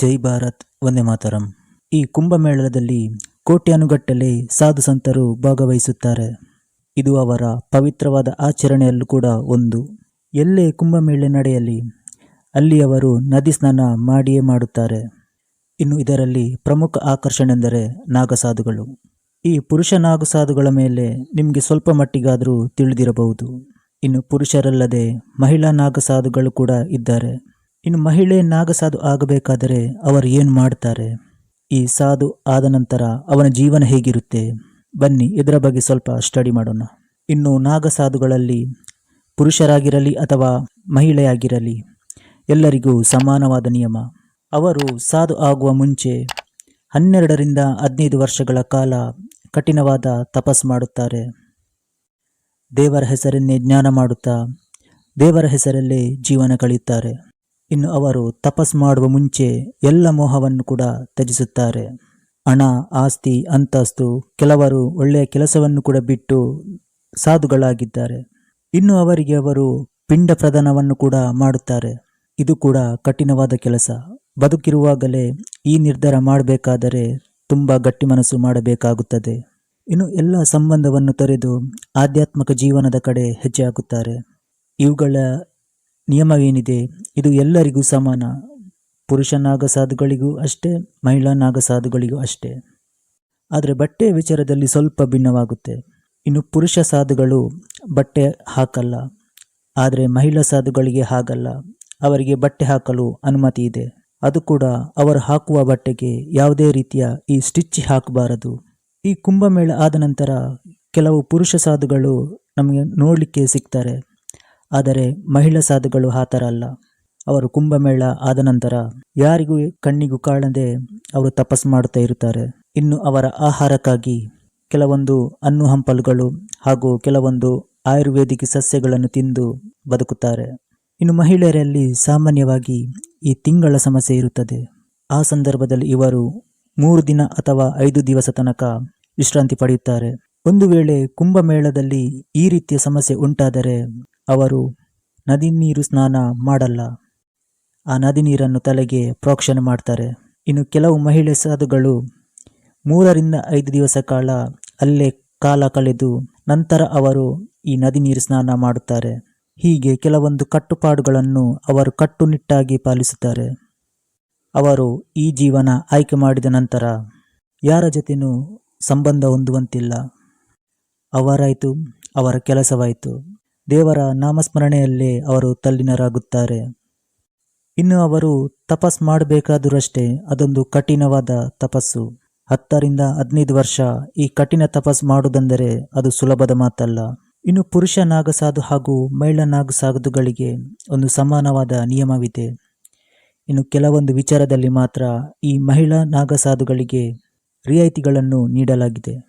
ಜೈ ಭಾರತ್, ವಂದೇ ಮಾತರಂ. ಈ ಕುಂಭಮೇಳದಲ್ಲಿ ಕೋಟ್ಯಾನುಗಟ್ಟಲೆ ಸಾಧು ಸಂತರು ಭಾಗವಹಿಸುತ್ತಾರೆ. ಇದು ಅವರ ಪವಿತ್ರವಾದ ಆಚರಣೆಯಲ್ಲೂ ಕೂಡ ಒಂದು. ಎಲ್ಲೇ ಕುಂಭಮೇಳ ನಡೆಯಲಿ, ಅಲ್ಲಿ ಅವರು ನದಿ ಸ್ನಾನ ಮಾಡಿಯೇ ಮಾಡುತ್ತಾರೆ. ಇನ್ನು ಇದರಲ್ಲಿ ಪ್ರಮುಖ ಆಕರ್ಷಣೆ ಎಂದರೆ ನಾಗಸಾಧುಗಳು. ಈ ಪುರುಷ ನಾಗಸಾಧುಗಳ ಮೇಲೆ ನಿಮಗೆ ಸ್ವಲ್ಪ ಮಟ್ಟಿಗಾದರೂ ತಿಳಿದಿರಬಹುದು. ಇನ್ನು ಪುರುಷರಲ್ಲದೆ ಮಹಿಳಾ ನಾಗಸಾಧುಗಳು ಕೂಡ ಇದ್ದಾರೆ. ಇನ್ನು ಮಹಿಳೆ ನಾಗಸಾಧು ಆಗಬೇಕಾದರೆ ಅವರು ಏನು ಮಾಡ್ತಾರೆ? ಈ ಸಾಧು ಆದ ನಂತರ ಅವನ ಜೀವನ ಹೇಗಿರುತ್ತೆ? ಬನ್ನಿ, ಇದರ ಬಗ್ಗೆ ಸ್ವಲ್ಪ ಸ್ಟಡಿ ಮಾಡೋಣ. ಇನ್ನು ನಾಗಸಾಧುಗಳಲ್ಲಿ ಪುರುಷರಾಗಿರಲಿ ಅಥವಾ ಮಹಿಳೆಯಾಗಿರಲಿ, ಎಲ್ಲರಿಗೂ ಸಮಾನವಾದ ನಿಯಮ. ಅವರು ಸಾಧು ಆಗುವ ಮುಂಚೆ ಹನ್ನೆರಡರಿಂದ ಹದಿನೈದು ವರ್ಷಗಳ ಕಾಲ ಕಠಿಣವಾದ ತಪಸ್ ಮಾಡುತ್ತಾರೆ. ದೇವರ ಹೆಸರನ್ನೇ ಜ್ಞಾನ ಮಾಡುತ್ತಾ ದೇವರ ಹೆಸರಲ್ಲೇ ಜೀವನ ಕಳೆಯುತ್ತಾರೆ. ಇನ್ನು ಅವರು ತಪಸ್ ಮಾಡುವ ಮುಂಚೆ ಎಲ್ಲ ಮೋಹವನ್ನು ಕೂಡ ತ್ಯಜಿಸುತ್ತಾರೆ. ಹಣ, ಆಸ್ತಿ, ಅಂತಸ್ತು, ಕೆಲವರು ಒಳ್ಳೆಯ ಕೆಲಸವನ್ನು ಕೂಡ ಬಿಟ್ಟು ಸಾಧುಗಳಾಗಿದ್ದಾರೆ. ಇನ್ನು ಅವರಿಗೆ ಅವರು ಪಿಂಡ ಪ್ರದಾನವನ್ನು ಕೂಡ ಮಾಡುತ್ತಾರೆ. ಇದು ಕೂಡ ಕಠಿಣವಾದ ಕೆಲಸ. ಬದುಕಿರುವಾಗಲೇ ಈ ನಿರ್ಧಾರ ಮಾಡಬೇಕಾದರೆ ತುಂಬ ಗಟ್ಟಿ ಮನಸ್ಸು ಮಾಡಬೇಕಾಗುತ್ತದೆ. ಇನ್ನು ಎಲ್ಲ ಸಂಬಂಧವನ್ನು ತೊರೆದು ಆಧ್ಯಾತ್ಮಿಕ ಜೀವನದ ಕಡೆ ಹೆಜ್ಜೆ ಹಾಕುತ್ತಾರೆ. ಇವುಗಳ ನಿಯಮವೇನಿದೆ? ಇದು ಎಲ್ಲರಿಗೂ ಸಮಾನ. ಪುರುಷ ನಾಗಸಾಧುಗಳಿಗೂ ಅಷ್ಟೇ ಮಹಿಳಾ ನಾಗಸಾಧುಗಳಿಗೂ ಅಷ್ಟೇ. ಆದರೆ ಬಟ್ಟೆಯ ವಿಚಾರದಲ್ಲಿ ಸ್ವಲ್ಪ ಭಿನ್ನವಾಗುತ್ತೆ. ಇನ್ನು ಪುರುಷ ಸಾಧುಗಳು ಬಟ್ಟೆ ಹಾಕಲ್ಲ. ಆದರೆ ಮಹಿಳಾ ಸಾಧುಗಳಿಗೆ ಹಾಗಲ್ಲ. ಅವರಿಗೆ ಬಟ್ಟೆ ಹಾಕಲು ಅನುಮತಿ ಇದೆ. ಅದು ಕೂಡ ಅವರು ಹಾಕುವ ಬಟ್ಟೆಗೆ ಯಾವುದೇ ರೀತಿಯ ಈ ಸ್ಟಿಚ್ ಹಾಕಬಾರದು. ಈ ಕುಂಭಮೇಳ ಆದ ನಂತರ ಕೆಲವು ಪುರುಷ ಸಾಧುಗಳು ನಮಗೆ ನೋಡಲಿಕ್ಕೆ ಸಿಗ್ತಾರೆ. ಆದರೆ ಮಹಿಳಾ ಸಾಧುಗಳು ಅಲ್ಲ. ಅವರು ಕುಂಭಮೇಳ ಆದ ನಂತರ ಯಾರಿಗೂ ಕಣ್ಣಿಗೂ ಕಾಣದೆ ಅವರು ತಪಸ್ ಮಾಡುತ್ತಾ ಇರುತ್ತಾರೆ. ಇನ್ನು ಅವರ ಆಹಾರಕ್ಕಾಗಿ ಕೆಲವೊಂದು ಹಣ್ಣು ಹಂಪಲುಗಳು ಹಾಗೂ ಕೆಲವೊಂದು ಆಯುರ್ವೇದಿಕ್ ಸಸ್ಯಗಳನ್ನು ತಿಂದು ಬದುಕುತ್ತಾರೆ. ಇನ್ನು ಮಹಿಳೆಯರಲ್ಲಿ ಸಾಮಾನ್ಯವಾಗಿ ಈ ತಿಂಗಳ ಸಮಸ್ಯೆ ಇರುತ್ತದೆ. ಆ ಸಂದರ್ಭದಲ್ಲಿ ಇವರು ಮೂರು ದಿನ ಅಥವಾ ಐದು ದಿವಸ ತನಕ ವಿಶ್ರಾಂತಿ ಪಡೆಯುತ್ತಾರೆ. ಒಂದು ವೇಳೆ ಕುಂಭಮೇಳದಲ್ಲಿ ಈ ರೀತಿಯ ಸಮಸ್ಯೆ ಉಂಟಾದರೆ ಅವರು ನದಿ ನೀರು ಸ್ನಾನ ಮಾಡಲ್ಲ. ಆ ನದಿ ನೀರನ್ನು ತಲೆಗೆ ಪ್ರೋಕ್ಷಣೆ ಮಾಡ್ತಾರೆ. ಇನ್ನು ಕೆಲವು ಮಹಿಳೆ ಸಾಧುಗಳು ಮೂರರಿಂದ ಐದು ದಿವಸ ಕಾಲ ಅಲ್ಲೇ ಕಾಲ ಕಳೆದು ನಂತರ ಅವರು ಈ ನದಿ ನೀರು ಸ್ನಾನ ಮಾಡುತ್ತಾರೆ. ಹೀಗೆ ಕೆಲವೊಂದು ಕಟ್ಟುಪಾಡುಗಳನ್ನು ಅವರು ಕಟ್ಟುನಿಟ್ಟಾಗಿ ಪಾಲಿಸುತ್ತಾರೆ. ಅವರು ಈ ಜೀವನ ಆಯ್ಕೆ ಮಾಡಿದ ನಂತರ ಯಾರ ಜೊತೆಯೂ ಸಂಬಂಧ ಹೊಂದುವಂತಿಲ್ಲ. ಅವರಾಯಿತು, ಅವರ ಕೆಲಸವಾಯಿತು. ದೇವರ ನಾಮಸ್ಮರಣೆಯಲ್ಲೇ ಅವರು ತಲ್ಲಿನರಾಗುತ್ತಾರೆ. ಇನ್ನು ಅವರು ತಪಸ್ ಮಾಡಬೇಕಾದರಷ್ಟೇ ಅದೊಂದು ಕಠಿಣವಾದ ತಪಸ್ಸು. ಹತ್ತರಿಂದ ಹದಿನೈದು ವರ್ಷ ಈ ಕಠಿಣ ತಪಸ್ ಮಾಡುವುದೆಂದರೆ ಅದು ಸುಲಭದ ಮಾತಲ್ಲ. ಇನ್ನು ಪುರುಷ ನಾಗಸಾಧು ಹಾಗೂ ಮಹಿಳಾ ನಾಗಸಾಧುಗಳಿಗೆ ಒಂದು ಸಮಾನವಾದ ನಿಯಮವಿದೆ. ಇನ್ನು ಕೆಲವೊಂದು ವಿಚಾರದಲ್ಲಿ ಮಾತ್ರ ಈ ಮಹಿಳಾ ನಾಗಸಾಧುಗಳಿಗೆ ರಿಯಾಯಿತಿಗಳನ್ನು ನೀಡಲಾಗಿದೆ.